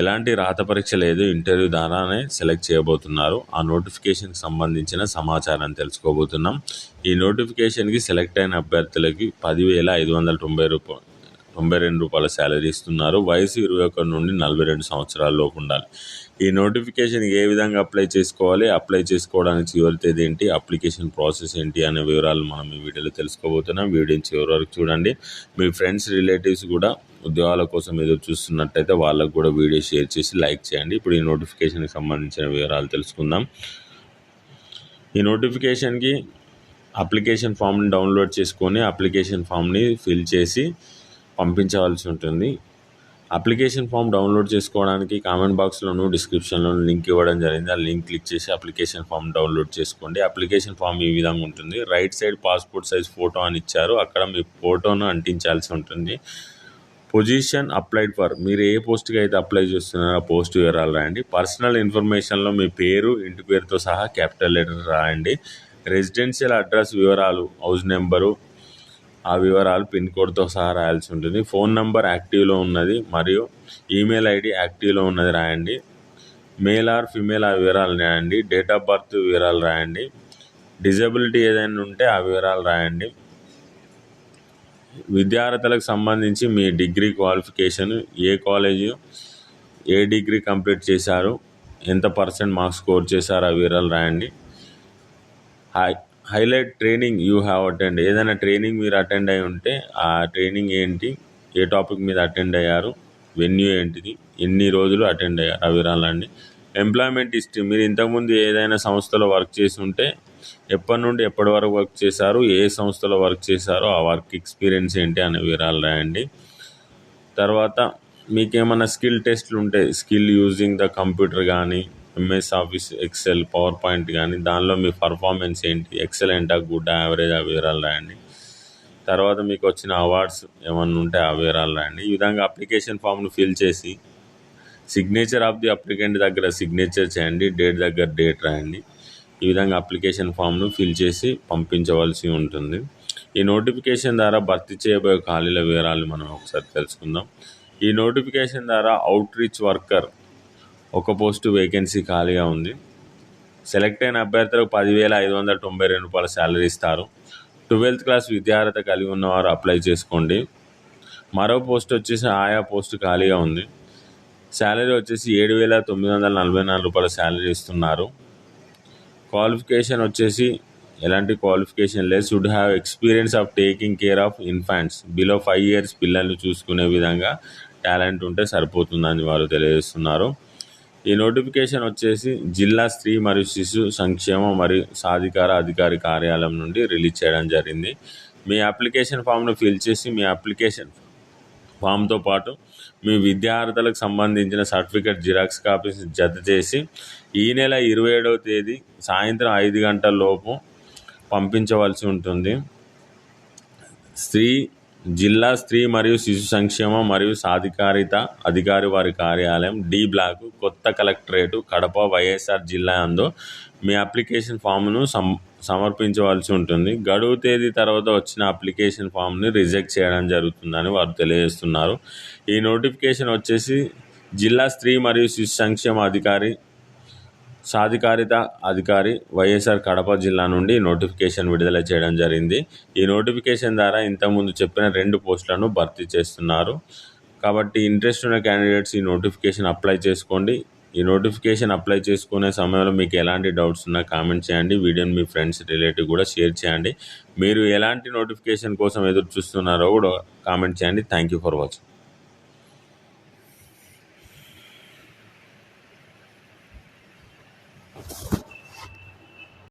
ఎలాంటి రాత పరీక్ష లేదు ఇంటర్వ్యూ ద్వారానే సెలెక్ట్ చేయబోతున్నారు. ఆ నోటిఫికేషన్కి సంబంధించిన సమాచారాన్ని తెలుసుకోబోతున్నాం. ఈ నోటిఫికేషన్కి సెలెక్ట్ అయిన అభ్యర్థులకి పదివేల ఐదు వందల తొంభై రూపాయలు తొంభై రెండు రూపాయల శాలరీ ఇస్తున్నారు. వయసు ఇరవై ఒకటి నుండి నలభై రెండు సంవత్సరాల లోపు ఉండాలి. ఈ నోటిఫికేషన్ ఏ విధంగా అప్లై చేసుకోవాలి అప్లై చేసుకోవడానికి చివరి తేదీ ఏంటి అప్లికేషన్ ప్రాసెస్ ఏంటి అనే వివరాలు మనం ఈ వీడియోలో తెలుసుకోబోతున్నాం. వీడియోని చివరి వరకు చూడండి. మీ ఫ్రెండ్స్ రిలేటివ్స్ కూడా ఉద్యోగాల కోసం ఎదురు చూస్తున్నట్టయితే వాళ్ళకు కూడా వీడియో షేర్ చేసి లైక్ చేయండి. ఇప్పుడు ఈ నోటిఫికేషన్కి సంబంధించిన వివరాలు తెలుసుకుందాం. ఈ నోటిఫికేషన్కి అప్లికేషన్ ఫామ్ని డౌన్లోడ్ చేసుకొని అప్లికేషన్ ఫామ్ని ఫిల్ చేసి పంపించవలసి ఉంటుంది. అప్లికేషన్ ఫామ్ డౌన్లోడ్ చేసుకోవడానికి కామెంట్ బాక్స్లోను డిస్క్రిప్షన్లో లింక్ ఇవ్వడం జరిగింది. ఆ లింక్ క్లిక్ చేసి అప్లికేషన్ ఫామ్ డౌన్లోడ్ చేసుకోండి. అప్లికేషన్ ఫామ్ ఈ విధంగా ఉంటుంది. Right side passport size photo అని ఇచ్చారు. అక్కడ మీ ఫోటోను అంటించాల్సి ఉంటుంది. పొజిషన్ అప్లైడ్ ఫర్ మీరు ఏ పోస్ట్కి అయితే అప్లై చేస్తున్నారో ఆ పోస్ట్ వివరాలు రాయండి. పర్సనల్ ఇన్ఫర్మేషన్లో మీ పేరు ఇంటి పేరుతో సహా క్యాపిటల్ లెటర్ రాయండి. రెసిడెన్షియల్ అడ్రస్ వివరాలు హౌస్ నెంబరు ఆ వివరాలు పిన్ కోడ్తో సహా రాయాల్సి ఉంటుంది. ఫోన్ నంబర్ యాక్టివ్లో ఉన్నది మరియు ఈమెయిల్ ఐడి యాక్టివ్లో ఉన్నది రాయండి. మేల్ ఆర్ ఫిమేల్ ఆ వివరాలు రాయండి. డేట్ ఆఫ్ బర్త్ వివరాలు రాయండి. డిజబిలిటీ ఏదైనా ఉంటే ఆ వివరాలు రాయండి. విద్యార్థులకు సంబంధించి మీ డిగ్రీ క్వాలిఫికేషన్ ఏ కాలేజీ ఏ డిగ్రీ కంప్లీట్ చేశారు ఎంత పర్సెంట్ మార్క్స్ స్కోర్ చేశారు ఆ వివరాలు రాయండి. Hi. Highlight training you have attend. ఏదైనా ట్రైనింగ్ మీరు అటెండ్ అయి ఉంటే ఆ ట్రైనింగ్ ఏంటి? ఏ టాపిక్ మీద అటెండ్ అయ్యారు? వెన్యూ ఏంటిది? ఎన్ని రోజులు అటెండ్ అయ్యారు? ఆ వివరాలండి ఎంప్లాయ్మెంట్ హిస్టరీ. మీరు ఇంతకుముందు ఏదైనా సంస్థలో వర్క్ చేసి ఉంటే ఎప్పటి నుండి ఎప్పటి వరకు వర్క్ చేశారు? ఏ సంస్థలో వర్క్ చేశారో ఆ వర్క్ ఎక్స్పీరియన్స్ ఏంటి అనే వివరాలు రాయండి. తర్వాత మీకేమైనా స్కిల్ టెస్ట్లు ఉంటే స్కిల్ యూజింగ్ ద కంప్యూటర్ కానీ MS office excel power point కానీ దానిలో మీ పర్ఫార్మెన్స్ ఏంటి? ఎక్సలెంటా గుడ్ యావరేజ్ ఆ వివరాలు రాయండి. తర్వాత మీకు వచ్చిన అవార్డ్స్ ఏమన్నా ఉంటే ఆ వివరాలు రాయండి. ఈ విధంగా అప్లికేషన్ ఫామ్ను ఫిల్ చేసి సిగ్నేచర్ ఆఫ్ ది అప్లికెంట్ దగ్గర సిగ్నేచర్ చేయండి డేట్ దగ్గర డేట్ రాయండి. ఈ విధంగా అప్లికేషన్ ఫామ్ను ఫిల్ చేసి పంపించవలసి ఉంటుంది. ఈ నోటిఫికేషన్ ద్వారా భర్తీ చేయబోయే ఖాళీల వివరాలు మనం ఒకసారి తెలుసుకుందాం. ఈ నోటిఫికేషన్ ద్వారా అవుట్ రీచ్ వర్కర్ ఒక పోస్టు వేకెన్సీ ఖాళీగా ఉంది. సెలెక్ట్ అయిన అభ్యర్థులకు పదివేల ఐదు వందల తొంభై రెండు రూపాయల శాలరీ ఇస్తారు. ట్వెల్త్ క్లాస్ విద్యార్హత కలిగి ఉన్నవారు అప్లై చేసుకోండి. మరో పోస్ట్ వచ్చేసి ఆయా పోస్టు ఖాళీగా ఉంది. శాలరీ వచ్చేసి ఏడు వేల తొమ్మిది వందల నలభై నాలుగు రూపాయల శాలరీ ఇస్తున్నారు. క్వాలిఫికేషన్ వచ్చేసి ఎలాంటి క్వాలిఫికేషన్ లేదు. Should have experience of taking care of infants below five years పిల్లల్ని చూసుకునే విధంగా టాలెంట్ ఉంటే సరిపోతుందని వారు తెలియజేస్తున్నారు. ఈ నోటిఫికేషన్ వచ్చేసి జిల్లా స్త్రీ మరియు శిశు సంక్షేమ మరియు సాధికార అధికారి కార్యాలయం నుండి రిలీజ్ చేయడం జరిగింది. మీ అప్లికేషన్ ఫామ్ను ఫిల్ చేసి మీ అప్లికేషన్ ఫామ్తో పాటు మీ విద్యార్థులకు సంబంధించిన సర్టిఫికేట్ జిరాక్స్ కాపీస్ జత చేసి ఈ నెల ఇరవై ఏడవ తేదీ సాయంత్రం ఐదు గంటల లోపు పంపించవలసి ఉంటుంది. స్త్రీ జిల్లా స్త్రీ మరియు శిశు సంక్షేమ మరియు సాధికారిత అధికారి వారి కార్యాలయం డి బ్లాక్ కొత్త కలెక్టరేటు కడప వైఎస్ఆర్ జిల్లా అందు మీ అప్లికేషన్ ఫామ్ను సం సమర్పించవలసి ఉంటుంది. గడువు తేదీ తర్వాత వచ్చిన అప్లికేషన్ ఫామ్ని రిజెక్ట్ చేయడం జరుగుతుందని వారు తెలియజేస్తున్నారు. ఈ నోటిఫికేషన్ వచ్చేసి జిల్లా స్త్రీ మరియు శిశు సంక్షేమ అధికారి సాధికారిత అధికారి వైఎస్ఆర్ కడప జిల్లా నుండి నోటిఫికేషన్ విడుదల చేయడం జరిగింది. ఈ నోటిఫికేషన్ ద్వారా ఇంతకుముందు చెప్పిన రెండు పోస్టులను భర్తీ చేస్తున్నారు. కాబట్టి ఇంట్రెస్ట్ ఉన్న క్యాండిడేట్స్ ఈ నోటిఫికేషన్ అప్లై చేసుకోండి. ఈ నోటిఫికేషన్ అప్లై చేసుకునే సమయంలో మీకు ఎలాంటి డౌట్స్ ఉన్నా కామెంట్ చేయండి. వీడియోని మీ ఫ్రెండ్స్ రిలేటివ్ కూడా షేర్ చేయండి. మీరు ఎలాంటి నోటిఫికేషన్ కోసం ఎదురు చూస్తున్నారో కూడా కామెంట్ చేయండి. Thank you for watching